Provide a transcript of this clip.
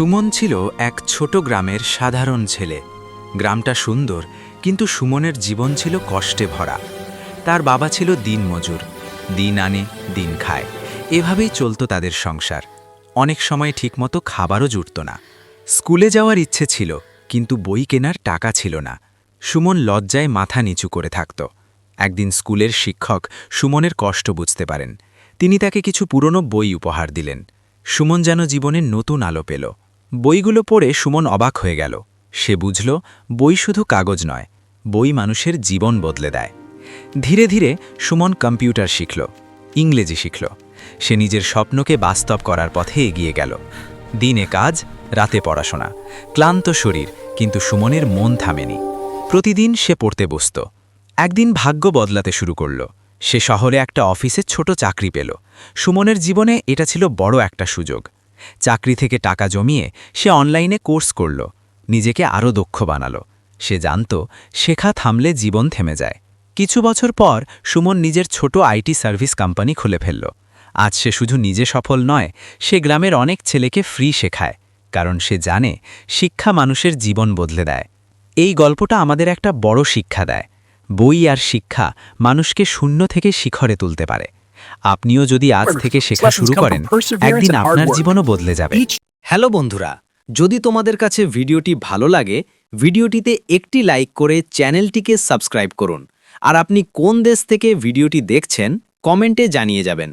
সুমন ছিল এক ছোট গ্রামের সাধারণ ছেলে। গ্রামটা সুন্দর, কিন্তু সুমনের জীবন ছিল কষ্টে ভরা। তার বাবা ছিল দিনমজুর দিন আনে, দিন খায়। এভাবেই চলতো তাদের সংসার। অনেক সময় ঠিকমতো খাবারও জুটত না। স্কুলে যাওয়ার ইচ্ছে ছিল, কিন্তু বই কেনার টাকা ছিল না। সুমন লজ্জায় মাথা নিচু করে থাকত। একদিন স্কুলের শিক্ষক সুমনের কষ্ট বুঝতে পারেন। তিনি তাকে কিছু পুরনো বই উপহার দিলেন। সুমন যেন জীবনের নতুন আলো পেল। বইগুলো পড়ে সুমন অবাক হয়ে গেল। সে বুঝল, বই শুধু কাগজ নয়, বই মানুষের জীবন বদলে দেয়। ধীরে ধীরে সুমন কম্পিউটার শিখল, ইংরেজি শিখল। সে নিজের স্বপ্নকে বাস্তব করার পথে এগিয়ে গেল। দিনে কাজ, রাতে পড়াশোনা। ক্লান্ত শরীর, কিন্তু সুমনের মন থামেনি। প্রতিদিন সে পড়তে বসত। একদিন ভাগ্য বদলাতে শুরু করল। সে শহরে একটা অফিসে ছোট চাকরি পেল। সুমনের জীবনে এটা ছিল বড় একটা সুযোগ। চাকরি থেকে টাকা জমিয়ে সে অনলাইনে কোর্স করল, নিজেকে আরও দক্ষ বানালো। সে জানত, শেখা থামলে জীবন থেমে যায়। কিছু বছর পর সুমন নিজের ছোট আইটি সার্ভিস কোম্পানি খুলে ফেলল। আজ সে শুধু নিজে সফল নয়, সে গ্রামের অনেক ছেলেকে ফ্রি শেখায়, কারণ সে জানে শিক্ষা মানুষের জীবন বদলে দেয়। এই গল্পটা আমাদের একটা বড় শিক্ষা দেয়। বই আর শিক্ষা মানুষকে শূন্য থেকে শিখরে তুলতে পারে। আপনিও যদি আজ থেকে শেখা শুরু করেন একদিন আপনার জীবনও বদলে যাবে। হ্যালো বন্ধুরা যদি তোমাদের কাছে ভিডিওটি ভালো লাগে ভিডিওটিতে একটি লাইক করে চ্যানেলটিকে সাবস্ক্রাইব করুন। আর আপনি কোন দেশ থেকে ভিডিওটি দেখছেন কমেন্টে জানিয়ে যাবেন।